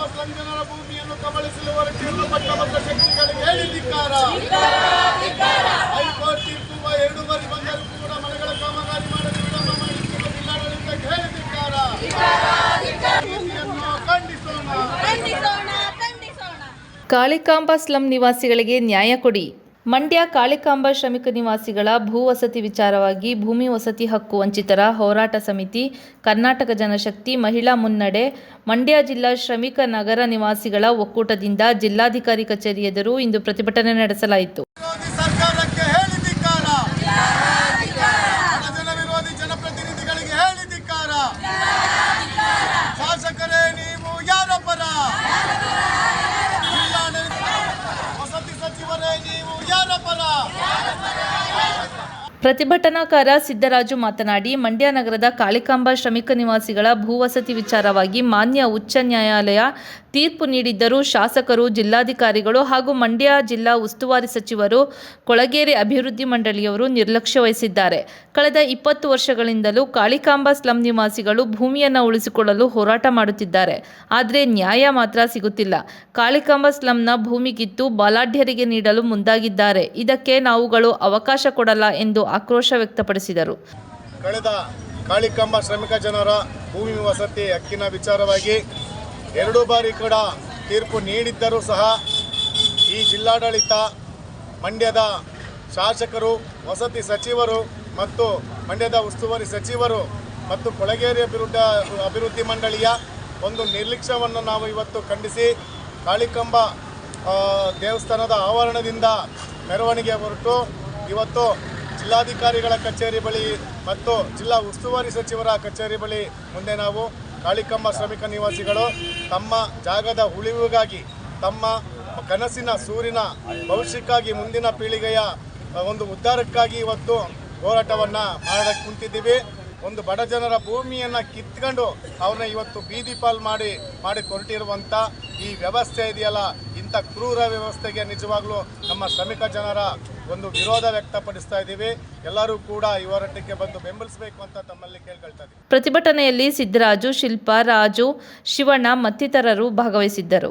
ನಮ್ಮ ಸಂಜನರ ಭೂಮಿಯನ್ನು ಕಬಳಿಸಲುವರೆಗೆ ಸಂಬಂಧಪಟ್ಟ ಶಕ್ತಿಗಳಿಗೆ ಹೇಳಿದಿಕ್ಕಾರ ಹೈಕೋರ್ಟ್ ತೀರ್ಪು ಎರಡು ಬಾರಿ ಬಂದರೂ ಕೂಡ ಮನೆಗಳ ಕಾಮಗಾರಿ ಮಾಡಲು ವಿಳಂಬ ಮಾಡಿಸಿರುವ ಜಿಲ್ಲಾಡಳಿತಕ್ಕೆ ಹೇಳಿದಿಕ್ಕಾರ ಖಂಡಿಸೋಣ. ಕಾಳಿಕಾಂಬ ಸ್ಲಂ ನಿವಾಸಿಗಳಿಗೆ ನ್ಯಾಯ ಕೊಡಿ. ಮಂಡ್ಯ ಕಾಳಿಕಾಂಬ ಶ್ರಮಿಕ ನಿವಾಸಿಗಳ ಭೂ ವಸತಿ ವಿಚಾರವಾಗಿ ಭೂಮಿ ವಸತಿ ಹಕ್ಕು ವಂಚಿತರ ಹೋರಾಟ ಸಮಿತಿ, ಕರ್ನಾಟಕ ಜನಶಕ್ತಿ, ಮಹಿಳಾ ಮುನ್ನಡೆ, ಮಂಡ್ಯ ಜಿಲ್ಲಾ ಶ್ರಮಿಕ ನಗರ ನಿವಾಸಿಗಳ ಒಕ್ಕೂಟದಿಂದ ಜಿಲ್ಲಾಧಿಕಾರಿ ಕಚೇರಿ ಎದುರು ಇಂದು ಪ್ರತಿಭಟನೆ ನಡೆಸಲಾಯಿತು. ಪ್ರತಿಭಟನಾಕಾರ ಸಿದ್ದರಾಜು ಮಾತನಾಡಿ ಮಂಡ್ಯ ನಗರದ ಕಾಳಿಕಾಂಬ ಶ್ರಮಿಕ ನಿವಾಸಿಗಳ ಭೂವಸತಿ ವಿಚಾರವಾಗಿ ಮಾನ್ಯ ಉಚ್ಚ ನ್ಯಾಯಾಲಯ ತೀರ್ಪು ನೀಡಿದ್ದರೂ ಶಾಸಕರು, ಜಿಲ್ಲಾಧಿಕಾರಿಗಳು ಹಾಗೂ ಮಂಡ್ಯ ಜಿಲ್ಲಾ ಉಸ್ತುವಾರಿ ಸಚಿವರು ಕೊಳಗೇರಿ ಅಭಿವೃದ್ಧಿ ಮಂಡಳಿಯವರು ನಿರ್ಲಕ್ಷ್ಯ ವಹಿಸಿದ್ದಾರೆ. ಕಳೆದ ಇಪ್ಪತ್ತು ವರ್ಷಗಳಿಂದಲೂ ಕಾಳಿಕಾಂಬ ಸ್ಲಂ ನಿವಾಸಿಗಳು ಭೂಮಿಯನ್ನು ಉಳಿಸಿಕೊಳ್ಳಲು ಹೋರಾಟ ಮಾಡುತ್ತಿದ್ದಾರೆ. ಆದರೆ ನ್ಯಾಯ ಮಾತ್ರ ಸಿಗುತ್ತಿಲ್ಲ. ಕಾಳಿಕಾಂಬ ಸ್ಲಂನ ಭೂಮಿ ಕಿತ್ತು ಬಲಾಢ್ಯರಿಗೆ ನೀಡಲು ಮುಂದಾಗಿದ್ದಾರೆ. ಇದಕ್ಕೆ ನಾವುಗಳು ಅವಕಾಶ ಕೊಡಲ್ಲ ಎಂದು ಆಕ್ರೋಶ ವ್ಯಕ್ತಪಡಿಸಿದರು. ಕಳೆದ ಕಾಳಿಕಂಬ ಶ್ರಮಿಕ ಜನರ ಭೂಮಿ ವಸತಿ ಹಕ್ಕಿನ ವಿಚಾರವಾಗಿ ಎರಡು ಬಾರಿ ಕೂಡ ತೀರ್ಪು ನೀಡಿದ್ದರೂ ಸಹ ಈ ಜಿಲ್ಲಾಡಳಿತ, ಮಂಡ್ಯದ ಶಾಸಕರು, ವಸತಿ ಸಚಿವರು ಮತ್ತು ಮಂಡ್ಯದ ಉಸ್ತುವಾರಿ ಸಚಿವರು ಮತ್ತು ಕೊಳಗೇರಿ ಅಭಿವೃದ್ಧ ಅಭಿವೃದ್ಧಿ ಮಂಡಳಿಯ ಒಂದು ನಿರ್ಲಕ್ಷ್ಯವನ್ನು ನಾವು ಇವತ್ತು ಖಂಡಿಸಿ ಕಾಳಿಕಂಬ ದೇವಸ್ಥಾನದ ಆವರಣದಿಂದ ಮೆರವಣಿಗೆ ಹೊರಟು ಇವತ್ತು ಜಿಲ್ಲಾಧಿಕಾರಿಗಳ ಕಚೇರಿ ಬಳಿ ಮತ್ತು ಜಿಲ್ಲಾ ಉಸ್ತುವಾರಿ ಸಚಿವರ ಕಚೇರಿ ಬಳಿ ಮುಂದೆ ನಾವು ಕಾಳಿಕಂಬ ಶ್ರಮಿಕ ನಿವಾಸಿಗಳು ತಮ್ಮ ಜಾಗದ ಉಳಿವಿಗಾಗಿ, ತಮ್ಮ ಕನಸಿನ ಸೂರಿನ ಭವಿಷ್ಯಕ್ಕಾಗಿ ಮುಂದಿನ ಪೀಳಿಗೆಯ ಒಂದು ಉದ್ಧಾರಕ್ಕಾಗಿ ಇವತ್ತು ಹೋರಾಟವನ್ನು ಮಾಡಕ್ಕೆ ಕುಂತಿದ್ದೀವಿ. ಒಂದು ಬಡ ಜನರ ಭೂಮಿಯನ್ನು ಕಿತ್ಕೊಂಡು ಅವ್ರನ್ನ ಇವತ್ತು ಬೀದಿ ಪಾಲ್ ಮಾಡಿ ಮಾಡಿ ಕೊರಟಿರುವಂಥ ಈ ವ್ಯವಸ್ಥೆ ಇದೆಯಲ್ಲ ಇಂಥ ಕ್ರೂರ ವ್ಯವಸ್ಥೆಗೆ ನಿಜವಾಗ್ಲೂ ನಮ್ಮ ಶ್ರಮಿಕ ಜನರ ಒಂದು ವಿರೋಧ ವ್ಯಕ್ತಪಡಿಸ್ತಾ ಇದ್ದೀವಿ. ಎಲ್ಲರೂ ಕೂಡ ಹೋರಾಟಕ್ಕೆ ಬಂದು ಬೆಂಬಲಿಸಬೇಕು ಅಂತ ತಮ್ಮಲ್ಲಿ ಕೇಳ್ಕೊಳ್ತಾ ಇದ್ದೀವಿ. ಪ್ರತಿಭಟನೆಯಲ್ಲಿ ಸಿದ್ದರಾಜು ಶಿಲ್ಪಾ, ರಾಜು, ಶಿವಣ್ಣ ಮತ್ತಿತರರು ಭಾಗವಹಿಸಿದ್ದರು.